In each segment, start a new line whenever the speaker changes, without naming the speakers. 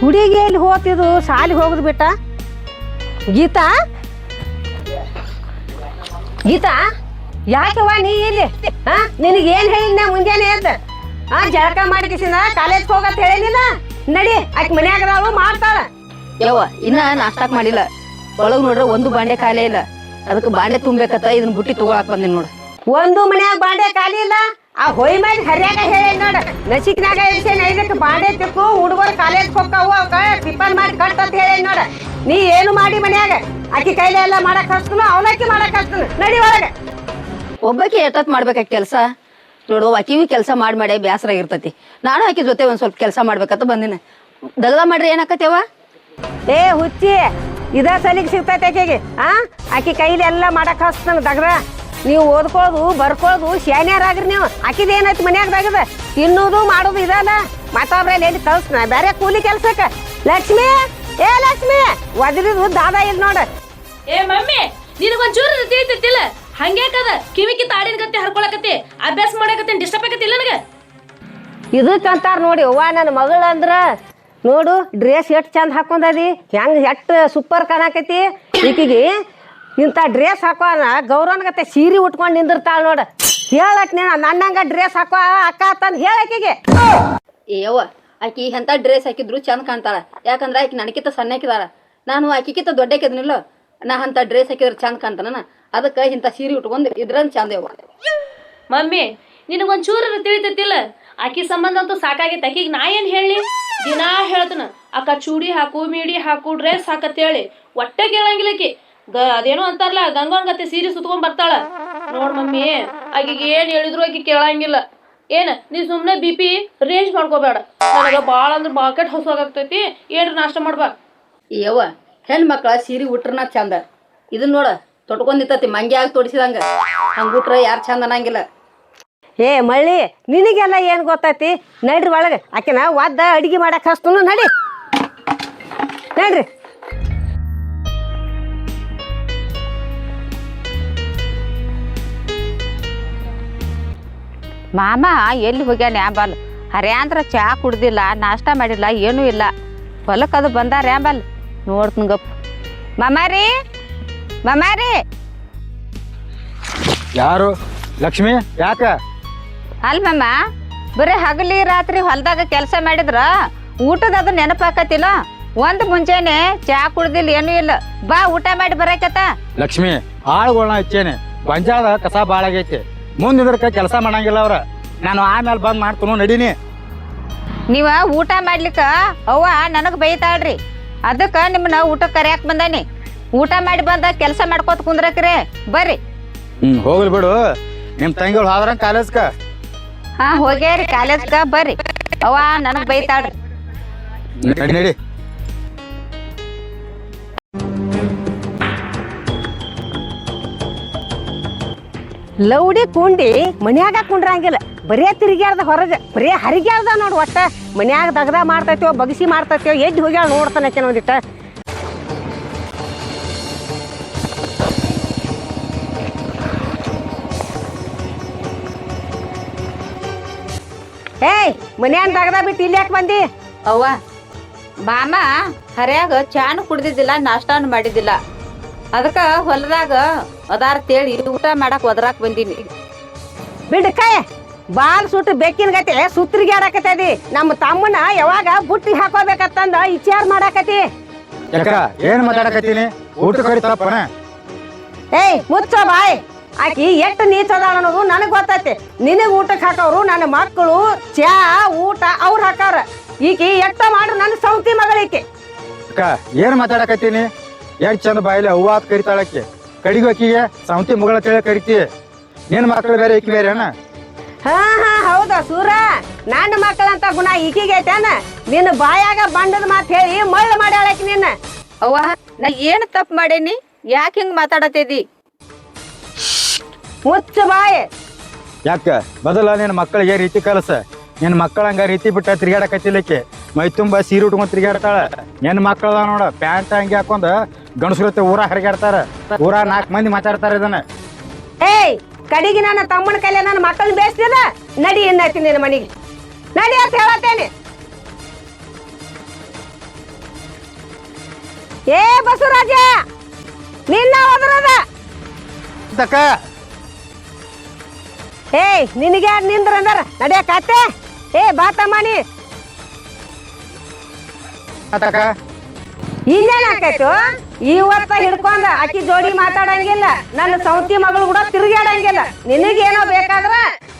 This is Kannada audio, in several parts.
ಹುಡುಗಿ ಎಲ್ಲಿ ಹೋತಿದು ಶಾಲೆಗೆ ಹೋಗುದು ಬಿಟ್ಟ? ಗೀತಾ? ಗೀತಾ? ಯಾಕವ್ವ ನೀ ಇಲ್ಲಿ? ಹಾ ನಿನಗೆ ಏನ್ ನಾ ಮುಂಜಾನೆ ಎದ್ದ? ಹಾ ಜಳಕ ಮಾಡಿಕಿಸಿನ ಕಾಲೇಜ್ ಹೋಗತ್ ಹೇಳಿಲ್ಲ ನಡಿ ಆಕೆ ಮನ್ಯಾಗ ಅದಾಳು ಮಾಡ್ತಾಳ.
ಯವ್ವ ಇನ್ನ ನಾಷ್ಟಾಕ್ ಮಾಡಿಲ್ಲ. ಒಳಗ್ ನೋಡ್ರ ಒಂದು ಬಾಂಡೆ ಖಾಲಿ ಇಲ್ಲ. ಅದಕ್ಕೆ ಬಾಂಡೆ ತುಂಬೇಕತ್ತ ಇದನ್ನ ಬುಟ್ಟಿ ತಗೊಳಕ್ ಬಂದಿನ ನೋಡು.
ಒಂದು ಮನ್ಯಾಗ ಬಾಂಡೆ ಖಾಲಿ ಇಲ್ಲ? ಆ ಹೊಯ್ ಮಾಡಿ ಹರ್ಯಾಗ ಹೇಳಿ ನೋಡ ನಸಿಕ್ನಾಗ ಇಡ್ಸೇನೆ ಐದಕ್ಕೆ ಬಾಂಡೆ ತಿಕ್ಕು ಹುಡುಗರು ಕಾಲೇಜ್ ಹೋಗ್ತಾವು ಅವಕ್ಕ ಟಿಫನ್ ಮಾಡಿ ಕಟ್ ಅಂತ ಹೇಳಿ ನೋಡ. ನೀ ಏನು ಮಾಡಿ ಮನ್ಯಾಗ? ಆಕಿ ಕೈಲೇ ಎಲ್ಲ ಮಾಡಕ್ ಹಸ್ತನು ಅವನಕ್ಕಿ ಮಾಡಕ್ ಹಸ್ತನು ನಡಿ ಒಳಗೆ.
ಒಬ್ಬಕ್ಕೆ ಎಷ್ಟೊತ್ ಮಾಡ್ಬೇಕ ಕೆಲಸ? ನೋಡು ಆಕಿವಿ ಕೆಲಸ ಮಾಡಿ ಮಾಡಿ ಬ್ಯಾಸರ ಇರ್ತತಿ. ನಾನು ಆಕಿ ಜೊತೆ ಒಂದ್ ಸ್ವಲ್ಪ ಕೆಲಸ ಮಾಡ್ಬೇಕಂತ ಬಂದಿನ. ದಗದ ಮಾಡ್ರಿ ಏನಾಕತ್ತೇವ
ಏ ಹುಚ್ಚಿ ಇದ ಸಲಿಗೆ ಸಿಗ್ತೈತೆ ಆಕೆಗೆ. ಆ? ಆಕಿ ಕೈಲಿ ಎಲ್ಲ ಮಾಡಕ್ ಹಸ್ತನ ದಗ್ರ. ನೀವು ಓದ್ಕೊಳ್ಳೋದು ಬರ್ಕೊಳ್ಳೋದು ಶಾನ್ಯಾರಾಗ್ರಿ ನೀವು. ಆಕಿದ ಏನಾಯ್ತು ಮನ್ಯಾಗ ದಗದ? ತಿನ್ನೋದು ಮಾಡೋದು ಇದಲ್ಲ ಮತ್ತೊಬ್ರಲ್ಲಿ ಎಲ್ಲಿ ಕಳ್ಸ್ನ ಬೇರೆ ಕೂಲಿ ಕೆಲ್ಸಕ್ಕೆ. ಲಕ್ಷ್ಮಿ ಏ ಲಕ್ಷ್ಮಿ ಒದರಿದು ದಾದ ಇಲ್ಲ ನೋಡ.
ಏ ಮಮ್ಮಿ ನಿನಗೊಂಚೂರು ಹಂಗೇಕದ ಕಿವಿ ಕಿವಿಕಿ ತಾಡಿನ ಗತಿ ಹರ್ಕೊಳಕತ್ತಿ ಅಭ್ಯಾಸ ಮಾಡಕತ್ತೆ ಡಿಸ್ಟರ್ಬ್ ಆಗತ್ತಿಲ್ಲ ನನಗೆ?
ಇದಕ್ಕಂತಾರ ನೋಡಿ ಅವ್ವ ನನ್ನ ಮಗಳು ಅಂದ್ರ ನೋಡು ಡ್ರೆಸ್ ಎಷ್ಟು ಚಂದ ಹಾಕೊಂಡದಿ ಹೆಂಗ್ ಎಷ್ಟು ಸೂಪರ್ ಕಾಣಕತಿ ಈಕಿಗೆ ಇಂಥ ಡ್ರೆಸ್ ಹಾಕೋನ ಗೌರವನಗತ್ತೆ ಸೀರೆ ಉಟ್ಕೊಂಡು ನಿಂದಿರ್ತಾಳ ನೋಡ. ಹೇಳಕ್ ನೀನು ನನ್ನಂಗ ಡ್ರೆಸ್ ಹಾಕೋ ಅಕ್ಕ ತಂದು ಹೇಳಕಿಗೆ
ಏವ ಆಕಿ ಎಂತ ಡ್ರೆಸ್ ಹಾಕಿದ್ರು ಚಂದ ಕಾಣ್ತಾಳ. ಯಾಕಂದ್ರ ಆಕಿ ನನಕಿತ ಸಣ್ಣಕಿದಾಳ ನಾನು ಆಕಿಕಿತ ದೊಡ್ಡಕಿದ್ನಿಲ್ಲ ನಾ ಅಂತ ಡ್ರೆಸ್ ಹಾಕಿದ್ರೆ ಚಂದ ಕಾಣ್ತಾನ ಅದಕ್ಕೆ ಇಂಥ ಸೀರೆ ಉಟ್ಕೊಂಡು ಇದ್ರಂದ್ ಚಂದ ಯವ್ವ.
ಮಮ್ಮಿ ನಿನಗೊಂಚೂರ ತಿಳಿತೈತಿಲ್ಲ? ಆಕಿ ಸಂಬಂಧ ಅಂತೂ ಸಾಕಾಗೈತೆ. ಆಕಿಗೆ ನಾ ಏನು ಹೇಳಿ? ದಿನಾ ಹೇಳ್ತನ ಅಕ್ಕ ಚೂಡಿ ಹಾಕು ಮೀಡಿ ಹಾಕು ಡ್ರೆಸ್ ಹಾಕತ್ತೇಳಿ. ಒಟ್ಟೆ ಕೇಳಂಗಿಲ್ಲ ಆಕಿ. ಗ ಅದೇನೋ ಅಂತಾರಲ್ಲ ಗಂಗೋನ್ ಗತ್ತೆ ಸೀರೆ ಸುತ್ಕೊಂಡ್ ಬರ್ತಾಳ. ನೋಡ್ ಮಮ್ಮಿ ಆಕಿಗೆ ಏನ್ ಹೇಳಿದ್ರು ಆಕಿ ಕೇಳಂಗಿಲ್ಲ. ಏನ್ ನೀ ಸುಮ್ನೆ ಬಿ ಪಿ ರೇಂಜ್ ಮಾಡ್ಕೋಬೇಡ. ನನಗ ಬಾಳ ಅಂದ್ರೆ ಬಾಕೆಟ್ ಹೊಸಾಗತೈತಿ ಏನ್ರ ನಾಷ್ಟ ಮಾಡ್ಬಾ.
ಯವ್ವ ಹೆಣ್ಮಕ್ಳ ಸೀರೆ ಉಟ್ರನ ಚಂದ. ಇದನ್ನ ನೋಡ ತೊಟ್ಕೊಂಡ್ ನಿಂತತಿ ಮಂಗ್ಯಾಗ ತೊಡಿಸಿದಂಗ. ಹಂಗ ಉಟ್ರ ಯಾರ್ ಚಂದ ಅನ್ನಂಗಿಲ್ಲ.
ಏ ಮಳ್ಳಿ ನಿನಗೆಲ್ಲ ಏನು ಗೊತ್ತೈತಿ? ನಡ್ರಿ ಒಳಗ ಆಕಿನ ಒದ್ದ ಅಡಿಗೆ ಮಾಡಕ್ ಹಸ್ತನು ನಡಿ. ನಡ್ರಿ.
ಮಾಮ ಎಲ್ಲಿ ಹೋಗ್ಯಾನ ಯಾಂಬಲ್ ಹರ್ಯಾಂದ್ರ ಚಾ ಕುಡ್ದಿಲ್ಲ ನಾಷ್ಟ ಮಾಡಿಲ್ಲ ಏನೂ ಇಲ್ಲ. ಹೊಲಕ್ಕೆ ಅದು ಬಂದಾರ ಆಂಬಲ್ ನೋಡ್ತೀನಿ ಗಪ್. ಮಮಾರಿ? ಮಾಮಾರಿ?
ಯಾರು? ಲಕ್ಷ್ಮಿ? ಯಾಕ?
ಅಲ್ ಮಮ್ಮ ಬರೀ ಹಗಲಿ ರಾತ್ರಿ ಹೊಲದಾಗ ಕೆಲಸ ಮಾಡಿದ್ರ ಊಟದ ಅದು ನೆನಪಾಕತಿಲ್ಲ ಒಂದ್ ಮುಂಜಾನೆ ಚಾ ಕುಡ್ದಿಲ್ಲ ಏನೂ ಇಲ್ಲ. ಬಾ ಊಟ ಮಾಡಿ ಬರಾಕತ್ತ.
ಲಕ್ಷ್ಮಿ ಆಳುಗಳನ್ನ ಹಚ್ಚೇನೆ. ಗೊಂಜಾಳ ಕಸ ಭಾಳ ಮುಂದ್ ಕೆಲಸ ಮಾಡಂಗಿಲ್ಲ ಅವ್ರ. ನಾನು ಆಮೇಲೆ ಬಂದ್ ಮಾಡ್ತೀನಿ ನಡೀನಿ.
ನೀವ ಊಟ ಮಾಡ್ಲಿಕ್ಕ ಅವ್ವ ನನಗ್ ಬೈತಾಳ್ರಿ. ಅದಕ್ಕ ನಿಮ್ಮನ್ನ ಊಟ ಕರ್ಯಾಕ್ ಬಂದಾನಿ. ಊಟ ಮಾಡಿ ಬಂದ ಕೆಲಸ ಮಾಡ್ಕೋತ ಕುಂದ್ರಕ್ರಿ. ಬರ್ರಿ.
ಹ್ಮ್ ಹೋಗ್ಲಿ ಬಿಡು. ನಿಮ್ ತಂಗಿಗಳು ಹೋದ್ರ ಕಾಲೇಜ್ಕ.
ಹಾ ಹೋಗ್ಯಾರಿ ಕಾಲೇಜ್ಗ ಬರ್ರಿ. ಅವ್ವ ನನಗ್ ಬೈತಾಳ್ರಿ.
ನಡಿ ನಡಿ.
ಲೌಡಿ ಕುಂಡಿ ಮನ್ಯಾಗ ಕುಂಡ್ರಂಗಿಲ್ಲ. ಬರೇ ತಿರುಗ್ಯಾರ್ದ ಹೊರಗೆ, ಬರೇ ಹರಿಗ್ಯಾರ್ದ ನೋಡು ಒಟ್ಟ. ಮನ್ಯಾಗ ದಗದ ಮಾಡ್ತೈತೋ ಬಗಸಿ ಮಾಡ್ತೈತೋ ಎದ್ದು ಹೋಗ್ಯಾಳ ನೋಡ್ತಾನೆ ಕೆಲವೊಂದಿಟ್ಟ ಏಯ್ ಮನ್ಯಾಗ ದಗದ ಬಿಟ್ಟು ಇಲ್ಲಿ ಯಾಕೆ ಬಂದಿ?
ಅವ್ವ, ಮಾಮ, ಹರ್ಯಾಗ ಚಾನು ಕುಡ್ದಿದ್ದಿಲ್ಲ, ನಾಷ್ಟಾನು ಮಾಡಿದ್ದಿಲ್ಲ. ಅದಕ್ಕ ಹೊಲದಾಗ ಅದಾರ ತೇಳಿ ಊಟ ಮಾಡಕ್ ಒದರಾಕ್ ಬಂದೀನಿ.
ಬಿಡ್ಕಾಯ ಬಾಲ್ ಸುಟ್ಟು ಬೆಕ್ಕಿನ ಗತಿ ಸುತ್ರಿಗೆ ಆಡಕತ್ತದಿ. ನಮ್ಮ ತಮ್ಮನ ಯಾವಾಗ ಬುಟ್ಟಿ ಹಾಕೋಬೇಕತ್ತಂದ ವಿಚಾರ ಮಾಡಾಕತಿ
ಏನ್ ಮಾತಾಡಕತ್ತೀನಿ? ಊಟ ತಪ್ಪನ?
ಏಯ್ ಮುಚ್ಚ ಬಾಯ್. ಆಕಿ ಎಷ್ಟು ನೀಚದ ಅನ್ನೋದು ನನಗೆ ಗೊತ್ತೈತಿ. ನಿನಗೆ ಊಟಕ್ಕೆ ಹಾಕೋರು ನನ್ನ ಮಕ್ಕಳು ಚಾ ಊಟ ಅವ್ರು ಹಾಕಾರ ಈಕಿ ಎಷ್ಟ ಮಾಡ್ರು ನನ್ನ ಸೌತಿ ಮಗಳಿಕೆ.
ಅಕ್ಕ ಏನ್ ಮಾತಾಡಕತ್ತೀನಿ? ಎಷ್ಟ್ ಚಂದ ಬಾಯಿಲೆ ಹೂವ ಅಂತ ಕರಿತಾಳಕ್ಕೆ ಕಡಿಗೂ ಅಕ್ಕಿಗೆ ಸೌಂತಿ ಮುಗಳ ತಿಳಿ ಕರಿತಿ ನಿನ್ ಮಕ್ಳು ಬೇರೆ ಈಕಿ ಬೇರೆ ಅಣ್ಣ?
ಹಾ ಹಾ ಹೌದಾ ಸೂರ. ನನ್ನ ಮಕ್ಕಳಂತ ಗುಣ ಈಕಿಗೆ ಐತೇನ ನಿನ್ನ ಬಾಯಾಗ ಬಂಡದ ಮಾತ್ ಹೇಳಿ ಮಳ್ಳು ಮಾಡ್ಯಾಳಕಿ ನಿನ್ನ.
ಅವ್ವ ನಾ ಏನು ತಪ್ಪು ಮಾಡೇನಿ? ಯಾಕೆ ಹಿಂಗ್ ಮಾತಾಡತ್ತಿದಿ
ಮುಚ್ಚ ಬಾಯ್.
ಯಾಕ? ಬದಲ ನಿನ್ನ ಮಕ್ಕಳಿಗೆ ರೀತಿ ಕಲಸ. ನಿನ್ನ ಮಕ್ಕಳ ಹಂಗ ರೀತಿ ಬಿಟ್ಟ ತಿರ್ಗಾಡಕತ್ತಿಲ್ಲಕ್ಕೆ ಮೈ ತುಂಬ ಸೀರೆ ಉಟ್ಕೊಂಡ್ ತಿರ್ಗಾಡ್ತಾಳ ನಿನ್ ಮಕ್ಕಳ ನೋಡ ಪ್ಯಾಂಟ್ ಹಂಗೆ ಹಾಕೊಂಡ್ ಗಣಸರತ್ತೆ ಊರ ಹರಿಗಾಡ್ತಾರ ಊರ ನಾಲ್ಕು ಮಂದಿ ಮಾತಾಡ್ತಾರ ಇದನ್ನ.
ಏಯ್ ಕಡಿಗೆ ನನ್ನ ತಮ್ಮನ ಕೈಲಿ ನನ್ನ ಮಕ್ಕಳನ್ನ ಬೇಯಿಸ್ತಿಲ್ಲ ನಡಿ ಇನ್ನೈತಿ ನಿನ್ನ ಮನೆಗೆ. ನಡಿ ಅಂತ ಹೇಳತ್ತೇನೆ. ಏ ಬಸವರಾಜ ನಿನ್ನ
ಒದ್ರದ.
ಏಯ್ ನಿನಗೆ ಯಾರು ನಿಂದ್ರ ಅಂದಾರ ಏ ಬಾ ತಮ್ಮನಿ.
ತಕ್ಕ
ಇನ್ನೇನ್ ಆಕೈತು? ಇವತ್ತ ಹಿಡ್ಕೊಂಡ ಅಕ್ಕಿ ಜೋಡಿ ಮಾತಾಡಂಗಿಲ್ಲ. ನನ್ನ ಸೌತಿ ಮಗಳು ಕೂಡ ತಿರುಗಾಡಂಗಿಲ್ಲ ನಿನಗೇನೋ ಬೇಕಾದ್ರ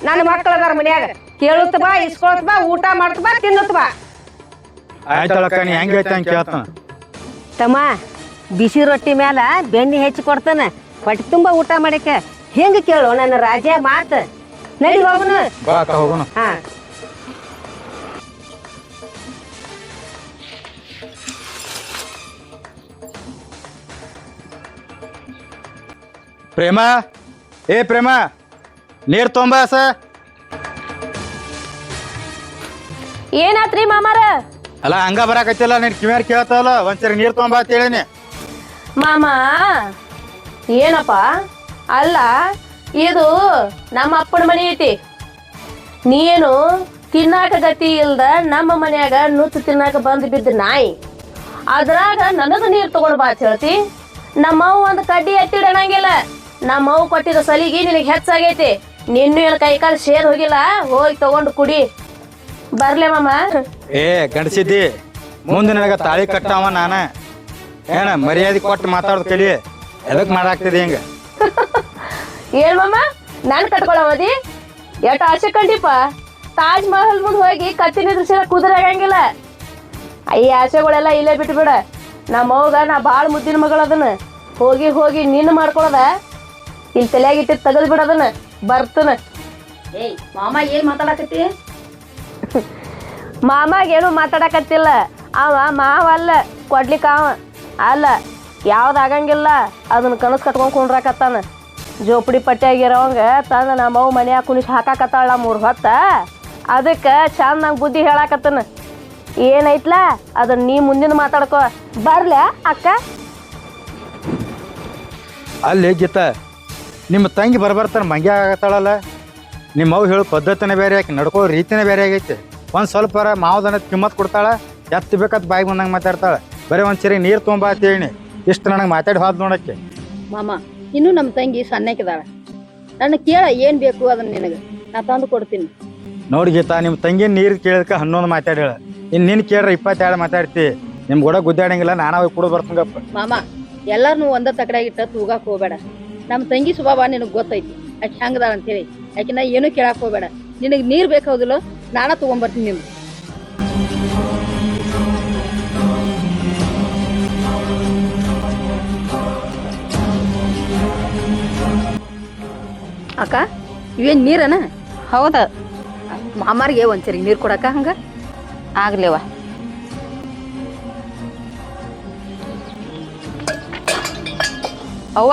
ನನ್ನ ಮಕ್ಕಳು ಅದಾರ ಮನ್ಯಾಗ. ಕೇಳುತ್ತ ಬಾ ಇಸ್ಕೊಳತ್ ಬಾ ಊಟ ಮಾಡ್ತ ಬಾ ತಿನ್ನುತ್ತ ಬಾ.
ಆಯ್ತಳಕ್ಕ ನೀ ಹೆಂಗ್ ಐತೆ ಹಂಗೆ ಕೇಳ್ತಾನ.
ತಮ್ಮ ಬಿಸಿ ರೊಟ್ಟಿ ಮ್ಯಾಲ ಬೆಣ್ಣೆ ಹೆಚ್ಚಿ ಕೊಡ್ತಾನ. ಹೊಟ್ಟೆ ತುಂಬಾ ಊಟ ಮಾಡಕ್ಕೆ ಹೆಂಗ ಕೇಳು ನನ್ನ ರಾಜ ಮಾತು? ನಡಿ ಹೋಗುನು.
ಬಾ ಅಕ್ಕ ಹೋಗೋಣ
ಹಾ.
ಪ್ರೇಮ? ಏ ಪ್ರೇಮ ನೀರ್ ತೊಂಬ ಸ.
ಏನಾತ್ರಿ ಮಾಮಾರ?
ಅಲ್ಲ ಹಂಗ ಬರಾಕತ್ತಿಲ್ಲ ನೀನ್ ಕಿವ್ಯಾರ ಕೇಳ್ತಾವಲ್ಲ ಒಂದ್ಸರಿ ನೀರ್ ತೊಂಬ ಅಂತ ಹೇಳಿನಿ.
ಮಾಮ ಏನಪ್ಪ? ಅಲ್ಲ ಇದು ನಮ್ಮ ಅಪ್ಪನ ಮನೆ ಐತಿ. ನೀನು ತಿನ್ನಾಕ ಗತಿ ಇಲ್ದ ನಮ್ಮ ಮನ್ಯಾಗ ನುಚ್ಚು ತಿನ್ನಾಕ ಬಂದ್ ಬಿದ್ದ ನಾಯಿ. ಅದ್ರಾಗ ನನಗ ನೀರ್ ತಗೊಂಡ್ ಬಾ ಅಂತ ಹೇಳ್ತಿ. ನಮ್ಮವ್ ಒಂದ್ ಕಡ್ಡಿ ಎತ್ತಿಡಣಂಗಿಲ್ಲ ನಮ್ಮವ್ ಕೊಟ್ಟಿದ ಸಲಿಗೆ ನಿನಗೆ ಹೆಚ್ಚಾಗೈತಿ. ನಿನ್ನೂ ಏನ್ ಕೈ ಕಾಲು ಸೇರ್ ಹೋಗಿಲ್ಲ ಹೋಗಿ ತಗೊಂಡು ಕುಡಿ. ಬರ್ಲೆ ಮಾಮ.
ಏ ಗಂಡಸಿದ್ದಿ ಮುಂದೆ ನನಗ ತಾಳಿ ಕಟ್ಟವ ನಾನ. ಏನ ಮರ್ಯಾದೆ ಕೊಟ್ಟು ಮಾತಾಡೋದು ಕಲಿ. ಎದಕ್ ಮಾಡಾಕ್ತಿದಿ ಹಿಂಗ?
ಏನ್ ಮಾಮ ನಾನ್ ಕಟ್ಕೊಳಮದಿ ಎಟ ಆಸೆ ಕಂಡಿಪ್ಪ? ತಾಜ್ ಮಹಲ್ ಮುಂದ್ ಹೋಗಿ ಕತ್ತಿನ ದೃಶ್ಯ ಕುದುರೆ ಆಗಂಗಿಲ್ಲ ಈ ಆಸೆಗಳೆಲ್ಲ ಇಲ್ಲೇ ಬಿಟ್ಟು ಬಿಡ ನಮ್ಮ ಅವ್ಗ ನಾ ಬಾಳ ಮುದ್ದಿನ ಮಗಳ ಅದನ್ನ. ಹೋಗಿ ಹೋಗಿ ನಿನ್ನ ಮಾಡ್ಕೊಳದ? ಇಲ್ಲಿ ತಲೆಯಾಗ ತಗದ್ ಬಿಡದನ್ನ ಬರ್ತನ.
ಏಯ್ ಏನು ಏನ್ ಮಾತಾಡಕತ್ತಿ?
ಮಾಮಾಗೇನು ಮಾತಾಡಕತ್ತಿಲ್ಲ. ಅವ ಮಾವ ಅಲ್ಲ ಕೊಡ್ಲಿಕ್ಕ ಅವ. ಅಲ್ಲ ಯಾವ್ದಾಗಂಗಿಲ್ಲ ಅದನ್ನ ಕನಸು ಕಟ್ಕೊಂಡ್ ಕುಂಡ್ರಾಕತ್ತಾನ. ಜೋಪಡಿ ಪಟ್ಟಿಯಾಗಿರೋಂಗ ತಂದ ನಮ್ಮ ಮನ್ಯಾಗ ಕುಣಿಸಿ ಹಾಕಾಕತ್ತಾಳ ಮೂರು ಹೊತ್ತ. ಅದಕ್ಕೆ ಚಂದ ನಂಗೆ ಬುದ್ಧಿ ಹೇಳಾಕತ್ತನ. ಏನೈತ್ಲ? ಅದನ್ನ ನೀ ಮುಂದಿನ ಮಾತಾಡ್ಕೋ. ಬರ್ಲ್ಯಾ ಅಕ್ಕ?
ಅಲ್ಲಿ ಗೀತ ನಿಮ್ಮ ತಂಗಿ ಬರ್ಬರ್ತಾನೆ ಮಂಗ್ಯ ಆಗತ್ತಾಳಲ್ಲ? ನಿಮ್ಮ ಅವು ಹೇಳೋ ಪದ್ಧತಿನೇ ಬೇರೆ ಆಕೆ ನಡ್ಕೋ ರೀತಿನೇ ಬೇರೆ ಆಗೈತೆ. ಒಂದು ಸ್ವಲ್ಪ ಮಾವದನ ಕಿಮ್ಮತ್ ಕೊಡ್ತಾಳ ಎತ್ತು ಬೇಕತ್ ಬಾಯಿಗೆ ಬಂದಂಗೆ ಮಾತಾಡ್ತಾಳೆ. ಬರೀ ಒಂದು ಸರಿ ನೀರು ತುಂಬ ಅಂತ ಹೇಳಿ ಇಷ್ಟು ನನಗೆ ಮಾತಾಡಿ ಹೋದ್ ನೋಡಕ್ಕೆ.
ಮಾಮ ಇನ್ನೂ ನಮ್ಮ ತಂಗಿ ಸಣ್ಣಕ್ಕಿದಾಳ. ನನ್ನ ಕೇಳ ಏನ್ ಬೇಕು ಅದನ್ನ ನಿನಗೆ. ನಾ ತಂದು ಕೊಡ್ತೀನಿ.
ನೋಡಿ ಗೀತಾ ನಿಮ್ಮ ತಂಗಿ ನೀರು ಕೇಳಕ್ಕೆ ಹನ್ನೊಂದು ಮಾತಾಡ್ಯಾಳ. ಇನ್ನು ನಿನ್ನ ಕೇಳ್ರೆ ಇಪ್ಪತ್ತೆರಡು ಮಾತಾಡ್ತಿ. ನಿಮ್ ಕೂಡ ಗುದ್ದಾಡಂಗಿಲ್ಲ ನಾನು ಹೋಗಿ ಕೂಡ ಬರ್ತಂಗಪ್ಪ
ಮಾಮ ಎಲ್ಲಾರನು ಒಂದ ತಕಡಾಗಿಟ್ಟ ತೂಗಾಕ್ ಹೋಗ್ಬೇಡ. ನಮ್ಮ ತಂಗಿ ಸ್ವಭಾವ ನಿನಗೆ ಗೊತ್ತೈತಿ. ಆಕೆ ಹೆಂಗದಾಳ ಅಂತೇಳಿ ಆಕೆ ನಾ ಏನು ಕೇಳಾಕ್ ಹೋಗ್ಬೇಡ. ನಿನಗೆ ನೀರ್ ಬೇಕಾಗುದಿಲ್ಲ ನಾನ ತಗೊಂಬರ್ತೀನಿ ನಿಮ್ಗೆ. ಅಕ್ಕ ಇವೇನ್ ನೀರನ?
ಹೌದ.
ಮಾಮಾರಿಗೆ ಒಂದ್ಸರಿ ನೀರು ಕೊಡಕ ಹಂಗ?
ಆಗ್ಲಿವ. ಅವ್ವ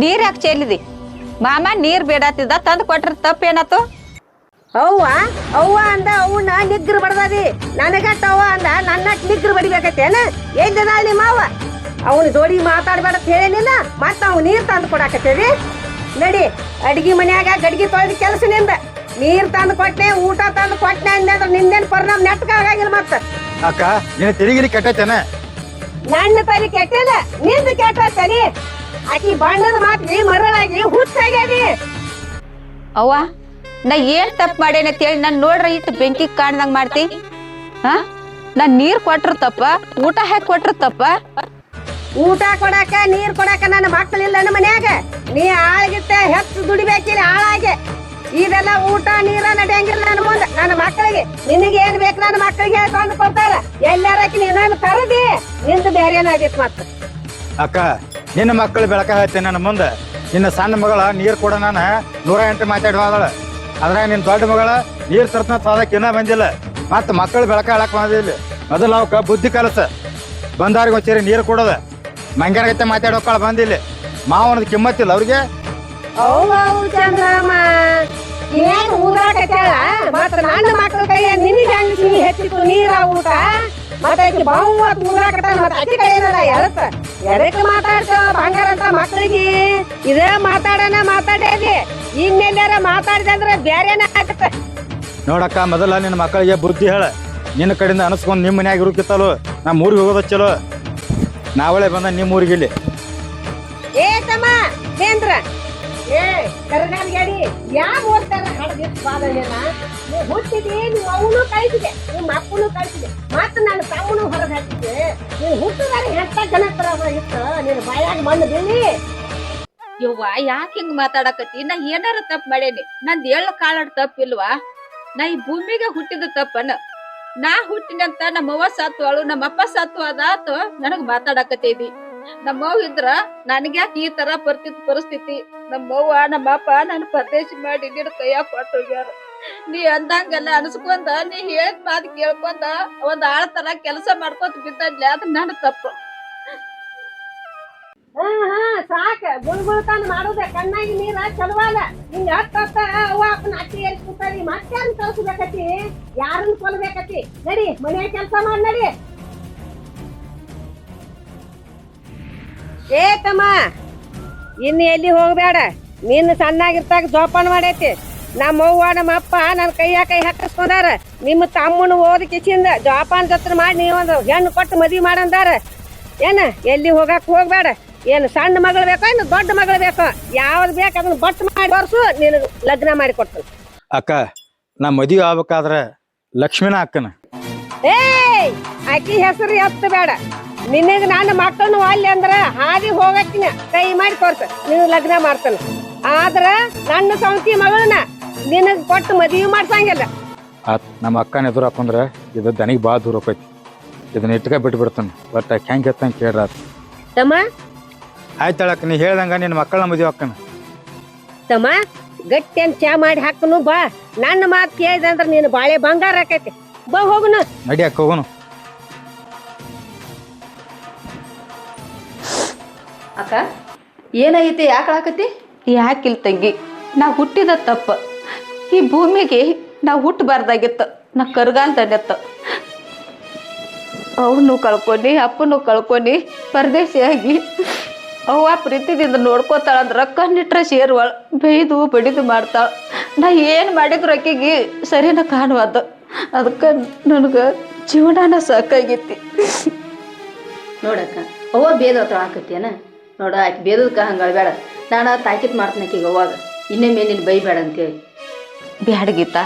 ನೀರ್ ಯಾಕೆ ಚೆಲ್ಲಿದಿ ಮಾಮ ನೀರ್ ಬೇಡತ್ತಿದ್ದ ತಂದು ಕೊಟ್ರ ತಪ್ಪೇನಾತು
ಅವ್ವ ಅವ್ವ ಅಂದ ಅವನ್ನ ನಿಗ್ರ ಬಡದಿ ನನಗಟ್ಟ ಅವ್ವ ಅಂದ ನನ್ನ ನಿಗ್ರ ಬಡಿಬೇಕತ್ತೇನ ಏನ್? ನಿಮ್ಮ ಅವ್ವ ಅವನ ಜೋಡಿ ಮಾತಾಡ್ಬೇಡ ಹೇಳಿಲ್ಲ ಹೇಳಿನಿಲ್ಲ ಮತ್ತ ಅವ್ ನೀರ್ ತಂದು ಕೊಡಾಕತ್ತೇವಿ ನಡಿ ಅಡ್ಗಿ ಮನ್ಯಾಗ ಗಡ್ಗಿ ತೊಳೆದ ಕೆಲಸ ನಿಂದ. ನೀರ್ ತಂದು ಕೊಟ್ಟೆ ಊಟ ತಂದು ಕೊಟ್ಟೆ ಅಂದ್ರೆ ನಿಂದೇನ್ ಪರಿಣಾಮ ನೆಟ್ಕ ಆಗಂಗಿಲ್ಲ ಮತ್ತ.
ಅಕ್ಕ ನಿನ್ನ ತಿರಿಗಿರಿ ಕೆಟ್ಟೈತೇನ.
ನನ್ನ ತಲೆ ಕೆಟ್ಟಿಲ್ಲ ನಿಂದ ಕೆಟ್ಟ ಸರಿ ಆಕಿ ಬಣ್ಣದ ಮಾತ್ರಿ ಮರಳಾಗಿ ಹುಚ್ಚಾಗ್ಯಾದಿ.
ಅವ್ವ ನಾ ಏನ್ ತಪ್ಪು ಮಾಡೇನೆ ಅಂತೇಳಿ ನಾನು ನೋಡ್ರ ಇಟ್ಟು ಬೆಂಕಿ ಕಾಣ್ದಂಗ್ ಮಾಡ್ತಿ. ಹಾ? ನಾ ನೀರ್ ಕೊಟ್ರ ತಪ್ಪ ಊಟ ಹಾಕಿ ಕೊಟ್ರ ತಪ್ಪ.
ಊಟ ಕೊಡಾಕ ನೀರ್ ಕೊಡಾಕ ನನ್ನ ಮಕ್ಕಳಿಲ್ಲ ನನ್ನ ಮನ್ಯಾಗ. ನೀ ಆಳಗಿತ್ತ ಹೆಚ್ಚು ದುಡಿಬೇಕಿಲ್ಲ ಆಳಾಗೆ. ಇದೆಲ್ಲ ಊಟ, ನೀರ ನಡೆಯಂಗಿಲ್ಲ ನನ್ನ ಮುಂದೆ. ನನ್ನ ಮಕ್ಕಳಿಗೆ. ನಿನಗೆ ಏನ್ ಬೇಕು ನನ್ನ ಮಕ್ಕಳಿಗೆ ತಂದು ಕೊಡ್ತಾರ. ಎಲ್ಲಾರಕ್ಕೆ ನೀನು ತರದಿ ನಿಂದು ಬೇರೆನಾಗಿತ್ತು ಮತ್ತ.
ಅಕ್ಕ, ನಿನ್ನ ಮಕ್ಕಳು ಬೆಳಕ ಹೇಳ್ತೇನೆ ನನ್ನ ಮುಂದೆ. ನಿನ್ನ ಸಣ್ಣ ಮಗಳ ನೀರು ಕೂಡ ನಾನು ನೂರ ಎಂಟು ಮಾತಾಡಿ ಹೋದಳ ಅದ್ರಾಗ ನಿನ್ನ ದೊಡ್ಡ ಮಗಳ ನೀರು ತರ್ತನ ಸಾದಕ್ಕೆ ಇನ್ನೂ ಬಂದಿಲ್ಲ. ಮತ್ತೆ ಮಕ್ಕಳು ಬೆಳಕ ಹೇಳಕ್ ಬಂದಿಲ್ಲ. ಮೊದಲು ಅವಕ್ಕ ಬುದ್ಧಿ ಕಲಸ. ಬಂದವ್ರಿಗೆ ಒಂದ್ಸರಿ ನೀರು ಕೊಡೋದ. ಮಂಗ್ಯಾರ ಮಾತಾಡೋಕಾಳ ಬಂದಿಲ್ಲ. ಮಾವನದು ಕಿಮ್ಮತ್ತಿಲ್ಲ ಅವ್ರಿಗೆ.
ಅವು ಅವು ಚಂದ್ರಮ್ಮ. ಏನ್ ಊರಾಕತ್ತಾಳ ಮತ್ತ ನನ್ನ ಮಕ್ಕಳ ಕೈಯ ನಿನಗೆ ಹಂಗ ಸಿಹಿ ಹೆಚ್ಚಿತ್ತು ನೀರ ಊಟ? ಮತ್ತ ಆಕಿ ಬಾವು ಅಂತ ಊರಾಕತ್ತಾಳ ಮತ್ತ ಅಕ್ಕಿ ಕೈ ಏನಲ್ಲ ಎದಕ್ಕ ಎದಕ್ಕೆ ಮಾತಾಡ್ತಾವ ಬಂಗಾರ ಅಂತ ಮಕ್ಕಳಿಗೆ ಇದೇ ಮಾತಾಡನ ಮಾತಾಡೇದಿ ಇನ್ನೆಲ್ಲಾರ ಮಾತಾಡಿದೆ ಅಂದ್ರೆ ಬೇರೆನ ಆಗತ್ತ?
ನೋಡಕ್ಕ ಮೊದಲ ನಿನ್ನ ಮಕ್ಕಳಿಗೆ ಬುದ್ಧಿ ಹೇಳ. ನಿನ್ನ ಕಡೆಯಿಂದ ಅನಸ್ಕೊಂಡು ನಿಮ್ಮ ಮನ್ಯಾಗ ಇರುಕಿತ್ತಲು ನಮ್ಮ ಊರಿಗೆ ಹೋಗೋದ ಚಲೋ. ನಾವಳೆ ಬಂದ ನಿಮ್ಮ ಊರಿಗೆ ಇಲ್ಲಿ
ಏ ತಮ್ಮ ಕೇಂದ್ರ ಏ ಕರಗಾಲ್ ಗಾಡಿ ಯಾವ ಓದ್ತಾರ ಹಡದಿತ್ತು ಬಾದನೆಲ್ಲ ನೀವು ಹುಟ್ಟಿದಿ, ನೀವು ಅವನು ಕಳಿಸಿದೆ, ನಿಮ್ಮ ಅಪ್ಪನು ಕಳಿಸಿದೆ. ಮತ್ತೆ ನನ್ನ ತಮ್ಮನು ಹೊರಗೆ ಹಾಕಿದ್ದೆ. ನೀವು ಹುಟ್ಟಿದಾರ ಎಂತ ಜನಪರ ಇತ್ತು, ನೀನು ಬಾಯಾಗ ಮಣ್ಣು ಬೀಳಿ.
ಯವ್ವ, ಯಾಕೆ ಹಿಂಗ್ ಮಾತಾಡಕತ್ತಿ? ನಾ ಏನಾರ ತಪ್ಪು ಮಾಡೇನಿ. ನಂದ್ ಏಳು ಕಾಳಾಡ್ ತಪ್ಪಿಲ್ವಾ ನಾ ಈ ಭೂಮಿಗೆ ಹುಟ್ಟಿದ ತಪ್ಪನ ನಾ ಹುಟ್ಟಿನಂತ ನಮ್ಮವ್ವ ಸತ್ವಾಳು ನಮ್ಮಪ್ಪ ಸತ್ವ ಅದಾತು ನನಗ್ ಮಾತಾಡಕತ್ತೈತಿ. ನಮ್ಮವ್ ಇದ್ರ ನನಗ್ಯಾಕೆ ಈ ತರ ಬರ್ತಿದ್ ಪರಿಸ್ಥಿತಿ? ನಮ್ಮವ್ವ, ನಮ್ಮಪ್ಪ ನನ್ನ ಪರದೇಶಿ ಮಾಡಿ ನಿನ್ನ ಕೈಯಾಗ ಕೊಟ್ಟು ಹೋಗ್ಯಾರ. ನೀ ಅಂದಂಗೆಲ್ಲ ಅನ್ಸ್ಕೊಂಡ, ನೀ ಹೇಳಿದ ಮಾತು ಕೇಳ್ಕೊಂಡ, ಒಂದ್ ಆಳ ತರ ಕೆಲಸ ಮಾಡ್ಕೊತ ಬಿದ್ದಲ್ಲ ಅದ್ ನನ್ನ ತಪ್ಪು.
ಹಾ ಹಾ, ಸಾಕ. ಗುಳ್ಗುಳ್ತಾನ ಮಾಡುದ ಕಣ್ಣಾಗಿ ನೀರ ಚಲವಾದ ಹಿಂಗ ಹತ್ತ ಅವ್ವ ಅಪ್ಪನ ಅಕ್ಕಿ ಎಲ್ಲಿ ಕೂತಾರಿ? ಯಾರನ್ನ ಕಳ್ಸ್ಬೇಕತಿ ಯಾರನ್ನ ಕೊಲ್ಬೇಕತಿ ನಡಿ, ಮನೆ ಕೆಲಸ ಮಾಡಿ, ನಡಿ. ಏ ತಮ್ಮ ಇನ್ನು ಎಲ್ಲಿ ಹೋಗ್ಬೇಡ? ನೀನು ಸಣ್ಣಾಗಿರ್ತಾಗ ಜೋಪಾನ ಮಾಡೈತಿ. ನಮ್ಮ ಅವ್ವ ನಮ್ಮ ಅಪ್ಪ ನನ್ನ ಕೈಯ ಕೈ ಹಾಕಿಸ್ಕೊಂಡಾರ. ನಿಮ್ಮ ತಮ್ಮನ ಓದ್ ಕಿಸಿಂದ ಜೋಪಾನ ಜತ್ರ ಮಾಡಿ ನೀವೊಂದು ಹೆಣ್ಣು ಕೊಟ್ಟು ಮದುವೆ ಮಾಡಂದಾರ. ಏನ ಎಲ್ಲಿ ಹೋಗಕ್ ಹೋಗ್ಬೇಡ? ಏನು ಸಣ್ಣ ಮಗಳು ಬೇಕೋ ಏನು ದೊಡ್ಡ ಮಗಳು ಬೇಕೋ? ಯಾವ್ದು ಬೇಕು ಅದನ್ನ ಬಟ್ ಮಾಡಿ ಬರ್ಸು ನಿನಗೆ ಲಗ್ನ ಮಾಡಿ ಕೊಡ್ತೀನಿ.
ಅಕ್ಕ ನಾ ಮದುವೆ ಆಗ್ಬೇಕಾದ್ರೆ ಲಕ್ಷ್ಮೀನ ಅಕ್ಕನ.
ಏಯ್ ಆಕಿ ಹೆಸರು ಎತ್ತ ಬೇಡ. ನಿನಗೆ ನಾನು ಮಕ್ಕಳನ್ನು ಅಲ್ಲಿ ಅಂದ್ರ ಹಾದಿ ಹೋಗಕ್ಕಿನ ಕೈ ಮಾಡಿ ತೋರ್ಸ ನೀನು ಲಗ್ನ ಮಾಡ್ತಾನ ಆದ್ರ ನನ್ನ ಸೌತಿ ಮಗಳನ್ನ ನಿನಗ್ ಕೊಟ್ಟು ಮದುವೆ ಮಾಡ್ಸಂಗಿಲ್ಲ.
ಆತ್ ನಮ್ಮ ಅಕ್ಕನ ಎದುರು ಹಾಕೊಂಡ್ರೆ ಇದು ದನಿಗೆ ಭಾಳ ದೂರ ಹೋಗೈತಿ ಇದನ್ನ ಇಟ್ಕ ಬಿಟ್ಟು ಬಿಡ್ತಾನೆ. ಬಟ್ ಹೆಂಗೆ ಎತ್ತಂಗೆ ಕೇಳ್ರ
ತಮ್ಮ?
ಆಯ್ತಳಕ್ಕ ನೀ ಹೇಳ್ದಂಗ ನಿನ್ನ ಮಕ್ಕಳನ್ನ ಮದುವೆ ಅಕ್ಕನ
ತಮ್ಮ ಗಟ್ಟಿ ಅಂತ ಚಾ ಮಾಡಿ ಹಾಕನು ಬಾ. ನನ್ನ ಮಾತು ಕೇಳಿದ್ರೆ ಅಂದ್ರೆ ನೀನು ಬಾಳೆ ಬಂಗಾರ ಆಕೈತಿ. ಬಾ ಹೋಗುನು.
ನಡಿ ಅಕ್ಕ ಹೋಗೋನು.
ಅಕ್ಕ? ಏನಾಗೈತಿ ಯಾಕೆ ಆಕತಿ
ಯಾಕಿಲ್ ತಂಗಿ ನಾ ಹುಟ್ಟಿದ ತಪ್ಪ. ಈ ಭೂಮಿಗೆ ನಾ ಹುಟ್ಟಬಾರ್ದಾಗಿತ್ತು ನಾ ಕರ್ಗಾಲ್ದನೆತ್ತ ಅವನು ಕಳ್ಕೊನಿ ಅಪ್ಪನು ಕಳ್ಕೊನಿ ಪರದೇಶಿಯಾಗಿ ಅವ್ವ ಪ್ರೀತಿದಿಂದ ನೋಡ್ಕೋತಾಳಂದ್ರೆ ರೊಕ್ಕ ನಿಟ್ಟರೆ ಸೇರ್ವಾಳ ಬೈದು ಬಡಿದು ಮಾಡ್ತಾಳ. ನಾ ಏನು ಮಾಡಿದ್ರು ಅಕ್ಕಿಗೆ ಸರಿನ ಕಾಣುವದು. ಅದಕ್ಕೆ ನನಗೆ ಜೀವನಾನ ಸಾಕಾಗೈತಿ.
ನೋಡಕ್ಕ ಅವ್ವ ಬೇದ ಹತ್ರ ಆಕತ್ತೇನ ನೋಡ, ಆಕೆ ಬೇದಕ್ಕೆ ಹಂಗೆ ಬೇಡ. ನಾನು ತಾಕಿತ್ ಮಾಡ್ತೀನಿ ಆಕೆಗೆ ಅವಾಗ ಇನ್ನೊಮ್ಮೆ ನೀನು ಬೈಬೇಡ ಅಂತೇಳಿ.
ಬ್ಯಾಡ ಗೀತಾ,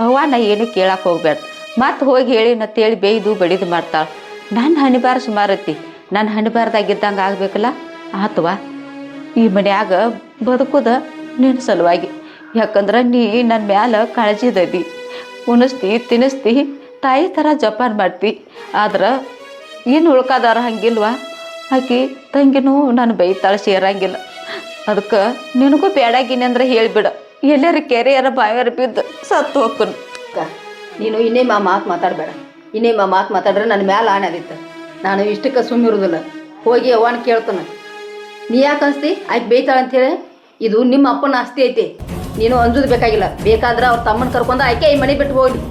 ಅವ್ವ ನಾ ಏನು ಕೇಳಕ್ಕೆ ಹೋಗ್ಬೇಡ. ಮತ್ತೆ ಹೋಗಿ ಹೇಳಿ ನತ್ತೇಳಿ ಬೇಯ್ದು ಬಡಿದು ಮಾಡ್ತಾಳೆ. ನನ್ನ ಹಣಿಬಾರ ಸುಮಾರತಿ ನನ್ನ ಹಣಿಬಾರ್ದಾಗಿದ್ದಂಗೆ ಆಗಬೇಕಲ್ಲ? ಆತವ, ಈ ಮನ್ಯಾಗ ಬದುಕುದ ನಿನ್ನ ಸಲುವಾಗಿ. ಯಾಕಂದ್ರೆ ನೀ ನನ್ನ ಮ್ಯಾಲ ಕಾಳಜಿದದಿ ಉಣಿಸ್ತಿ ತಿನ್ನಿಸ್ತಿ ತಾಯಿ ಥರ ಜಪಾನ್ ಮಾಡ್ತಿ. ಆದ್ರೆ, ಏನು ಉಳ್ಕಾದಾರ ಹಂಗಿಲ್ವಾ? ಆಕಿ, ತಂಗಿನೂ ನಾನು ಬೈತಾಳೆ ಸೇರಂಗಿಲ್ಲ. ಅದಕ್ಕೆ ನಿನಗೂ ಬೇಡಾಗಿನಿ ಅಂದ್ರೆ ಹೇಳಿಬಿಡ. ಎಲ್ಲರ ಕೆರೆಯರ ಬಾವ್ಯಾರ ಬಿದ್ದು ಸತ್ತು ಹೋಗ್ಕನು
ನೀನು ಇನ್ನೇ ಮಾ ಮಾತು ಮಾತಾಡಬೇಡ. ಮಾ ಮಾತು ಮಾತಾಡ್ರೆ ನನ್ನ ಮ್ಯಾಲ ಆಣೆ ಆದಿತ್ತು ನಾನು ಇಷ್ಟಕ್ಕೆ ಸುಮ್ಮಿರೋದಿಲ್ಲ ಹೋಗಿ ಅವನ ಕೇಳ್ತಾನೆ. ನೀ ಯಾಕೆ ಅನ್ಸ್ತಿ? ಆಕೆ ಅಂತ ಹೇಳಿ. ಇದು ನಿಮ್ಮ ಅಪ್ಪನ ಆಸ್ತಿ ಐತಿ. ನೀನು ಅಂಜುದು ಬೇಕಾಗಿಲ್ಲ. ಬೇಕಾದ್ರೆ ಅವ್ರ ತಮ್ಮನ ಕರ್ಕೊಂಡು ಆಯ್ಕೆ ಈ ಮನೆ ಬಿಟ್ಟು ಹೋಗ್ಲಿ